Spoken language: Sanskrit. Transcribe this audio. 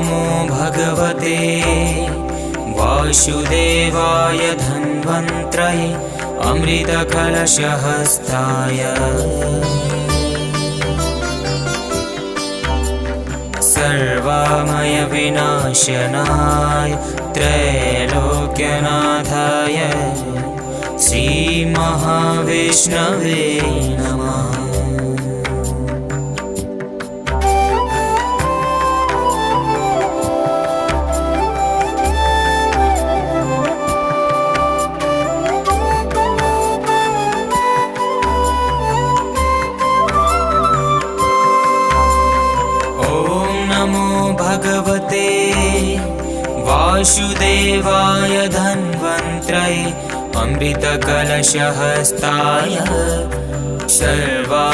नमो भगवते। वासुदेवाय धन्वन्त्रये अमृतकलशहस्ताय। सर्वामयविनाशनाय त्रैलोक्यनाथाय श्रीमहाविष्णवे नमः। नमो भगवते वासुदेवाय धन्वन्त्रये अमृतकलशहस्ताय सर्वा